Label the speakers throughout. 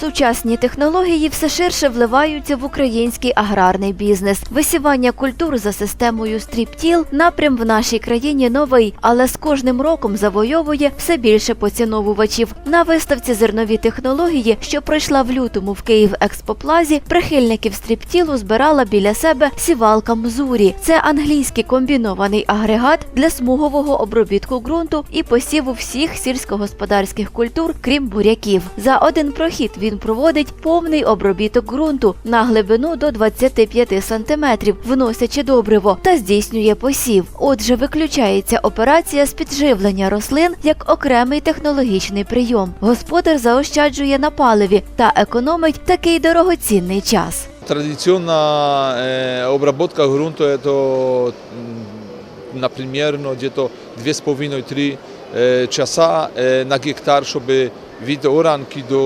Speaker 1: Сучасні технології все ширше вливаються в український аграрний бізнес. Висівання культур за системою стріптіл напрям в нашій країні новий, але з кожним роком завойовує все більше поціновувачів. На виставці зернові технології, що пройшла в лютому в Київ Експоплазі, прихильників стріптілу збирала біля себе сівалка Мзурі. Це англійський комбінований агрегат для смугового обробітку ґрунту і посіву всіх сільськогосподарських культур, крім буряків. За один прохід він проводить повний обробіток ґрунту на глибину до 25 сантиметрів, вносячи добриво та здійснює посів. Отже, виключається операція з підживлення рослин як окремий технологічний прийом. Господар заощаджує на паливі та економить такий дорогоцінний час.
Speaker 2: Традиционная э, обработка грунта это, м, например, ну, где-то 2,5-3 э, часа э, на гектар, чтобы від оранки до,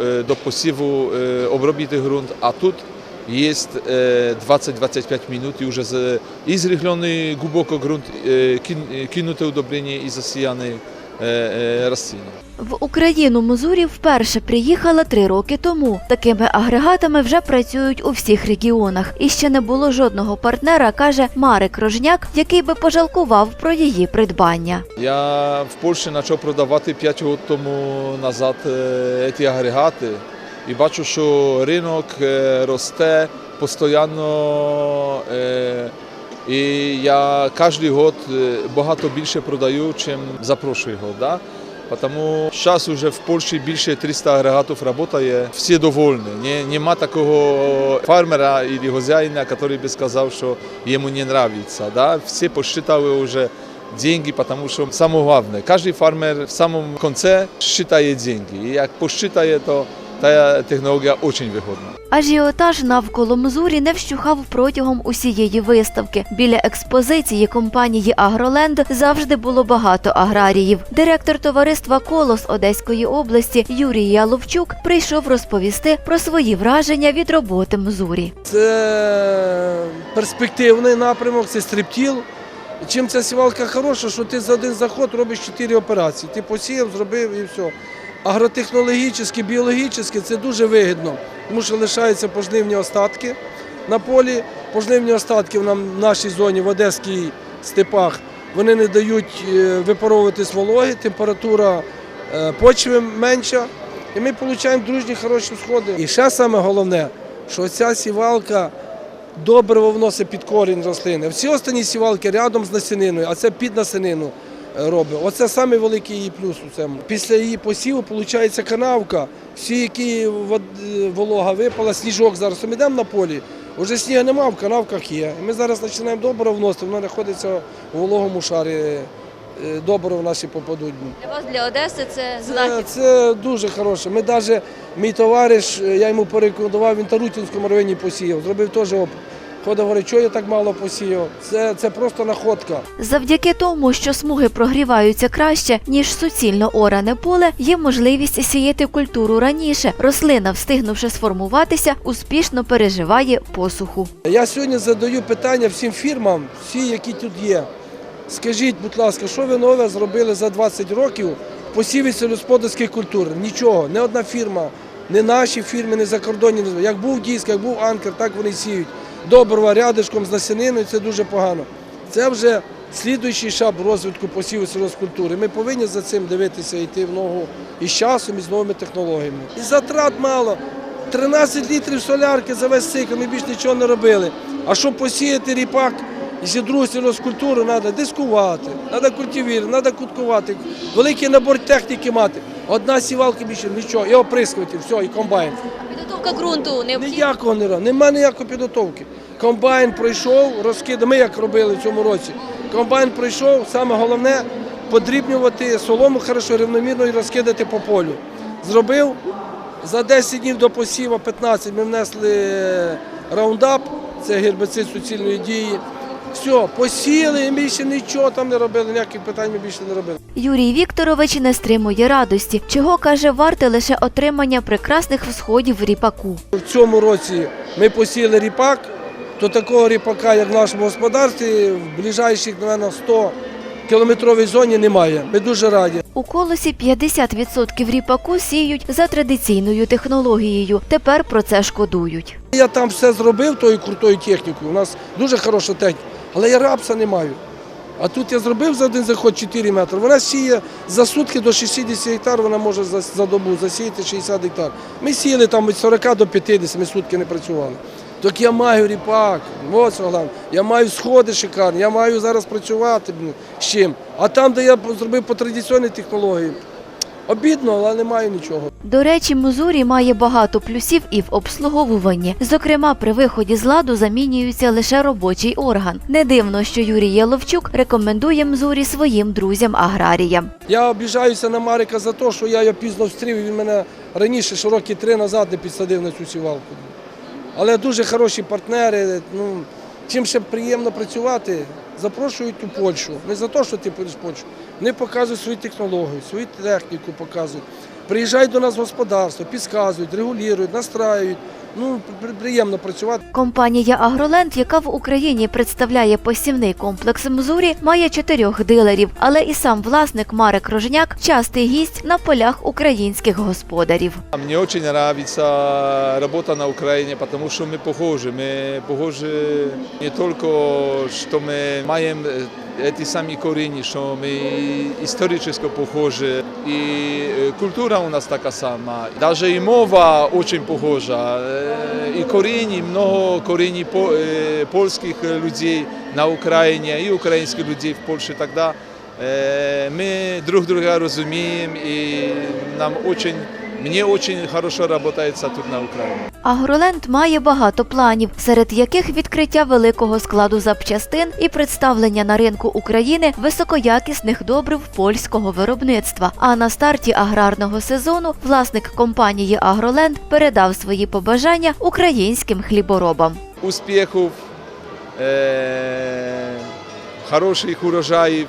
Speaker 2: э, до посіву э, обробити ґрунт, а тут jest e, 20-25 minut i już jest e, i zrychlony głęboko grunt, e, kin- kinute udobienie i zasijany e, e.
Speaker 1: В Україну Мозурі вперше приїхала три роки тому. Такими агрегатами вже працюють у всіх регіонах. І ще не було жодного партнера, каже Марик Рожняк, який би пожалкував про її придбання.
Speaker 2: Я в Польщі почав продавати 5 років тому назад е, ці агрегати і бачу, що ринок е, росте постійно. І я кожен рік багато більше продаю, ніж за прошлий рік. Да? Тому зараз вже в Польщі більше 300 агрегатів працює, всі довольні. Не, нема такого фермера або хазяїна, який би сказав, що йому не подобається. Да? Всі посчитали вже деньги, что самое главное, каждый фермер в самом конце считает деньги. И як посчитає, то та технологія очень вигодна.
Speaker 1: Ажіотаж навколо Мзурі не вщухав протягом усієї виставки. Біля експозиції компанії Агроленд завжди було багато аграріїв. Директор товариства Колос Одеської області Юрій Яловчук прийшов розповісти про свої враження від роботи Мзурі.
Speaker 3: Це перспективний напрямок, це стриптіл. Чим ця сівалка хороша, що ти за один заход робиш чотири операції. Ти посіяв, зробив і все. Агротехнологічні, біологічні це дуже вигідно, тому що лишаються пожнивні остатки на полі. Пожнивні остатки в нашій зоні в Одеській степах вони не дають е, випаровуватись вологи, температура е, почви менша. І ми отримуємо дружні хороші сходи. І ще саме головне, що ця сівалка добриво вносить під корінь рослини. Всі останні сівалки рядом з насіниною, а це під насінину робить. Оце самий великий її плюс у цьому. Після її посіву виходить канавка. Всі, які волога випала, сніжок зараз. Ми йдемо на полі. Вже снігу немає, в канавках є. Ми зараз починаємо добриво вносити, воно знаходиться у вологому шарі. е, Добриво наші попадуть.
Speaker 1: Для вас для Одеси це
Speaker 3: Це, це дуже хороше. Ми навіть, мій товариш, е, я йому порекомендував, він Тарутінському районі посіяв, зробив теж Ходить, говорить, що я так мало посіяв. Це, це просто находка.
Speaker 1: Завдяки тому, що смуги прогріваються краще, ніж суцільно оране поле, є можливість сіяти культуру раніше. Рослина, встигнувши сформуватися, успішно переживає посуху.
Speaker 3: Я сьогодні задаю питання всім фірмам, всі, які тут є. Скажіть, будь ласка, що ви нове зробили за 20 років посіві сільськогосподарських культур? Нічого, не одна фірма, не наші фірми, не закордонні. Як був диск, як був анкер, так вони сіють. Добрива рядишком з насіниною, це дуже погано. Це вже слідуючий шаб розвитку посіву сільгоспкультури. Ми повинні за цим дивитися, йти в ногу із часом, і з новими технологіями. І затрат мало. 13 літрів солярки за весь цикл, ми більш нічого не робили. А щоб посіяти ріпак, якщо другу сільгоспкультуру, треба дискувати, треба культивірувати, треба куткувати, великий набор техніки мати. Одна сівалка більше нічого, і оприскувати, все, і комбайн.
Speaker 1: Підготовка ґрунту
Speaker 3: Ніякого не робить, немає ніякої підготовки. Комбайн пройшов, розкидав, ми як робили в цьому році. Комбайн пройшов, саме головне подрібнювати солому хорошо, рівномірно і розкидати по полю. Зробив за 10 днів до посіву 15 ми внесли раундап, це гербицид суцільної дії. Все, посіяли, і більше нічого там не робили, ніяких питань ми більше не робили.
Speaker 1: Юрій Вікторович не стримує радості, чого каже, варте лише отримання прекрасних всходів ріпаку.
Speaker 3: В цьому році ми посіяли ріпак, то такого ріпака, як в нашому господарстві, в ближайших, мабуть, 100 кілометровій зоні немає. Ми дуже раді.
Speaker 1: У колосі 50% ріпаку сіють за традиційною технологією. Тепер про це шкодують.
Speaker 3: Я там все зробив тою крутою технікою. У нас дуже хороша техніка, але я рапса не маю. А тут я зробив за один заход 4 метри. Вона сіє за сутки до 60 гектар, вона може за, за добу засіяти 60 гектар. Ми сіяли там від 40 до 50, ми сутки не працювали. Так я маю ріпак, ось головне. Я маю сходи шикарні, я маю зараз працювати з чим. А там, де я зробив по традиційній технології, обідно, але не маю нічого.
Speaker 1: До речі, Музурі має багато плюсів і в обслуговуванні. Зокрема, при виході з ладу замінюється лише робочий орган. Не дивно, що Юрій Яловчук рекомендує Мзурі своїм друзям-аграріям.
Speaker 3: Я обіжаюся на Марика за те, що я його пізно встрів, і він мене раніше, ще роки три назад не підсадив на цю сівалку. Але дуже хороші партнери. Ну, чим ще приємно працювати, запрошують у Польщу. Не за те, що ти поїдеш в Польщу. Вони показують свою технологію, свою техніку показують. Приїжджають до нас в господарство, підказують, регулюють, настраюють. Ну, при- приємно працювати.
Speaker 1: Компанія Агроленд, яка в Україні представляє посівний комплекс Мзурі, має чотирьох дилерів, але і сам власник Марек Рожняк частий гість на полях українських господарів.
Speaker 2: А Мне очень нравится работа на Украине, потому что мы похожи. Мы похожи не только, что мы маем э, эти сами корни, что мы исторически похожи. И э, культура у нас такая сама. Даже и мова очень похожа. Э, И корени, много кореней по- э, польских людей на Украине и украинских людей в Польше. Тогда э, мы друг друга разумеем и нам очень Мені дуже хорошо працюється тут на Україні.
Speaker 1: Агроленд має багато планів, серед яких відкриття великого складу запчастин і представлення на ринку України високоякісних добрив польського виробництва. А на старті аграрного сезону власник компанії Агроленд передав свої побажання українським хліборобам.
Speaker 2: Успіхів, е- хороших урожаїв,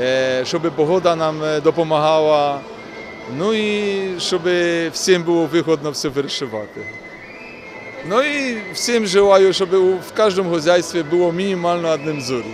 Speaker 2: е- щоб погода нам е, допомагала. Ну і щоб всім було вигодно все вирішувати. Ну і всім желаю, щоб в кожному господарстві було мінімально одним зорі.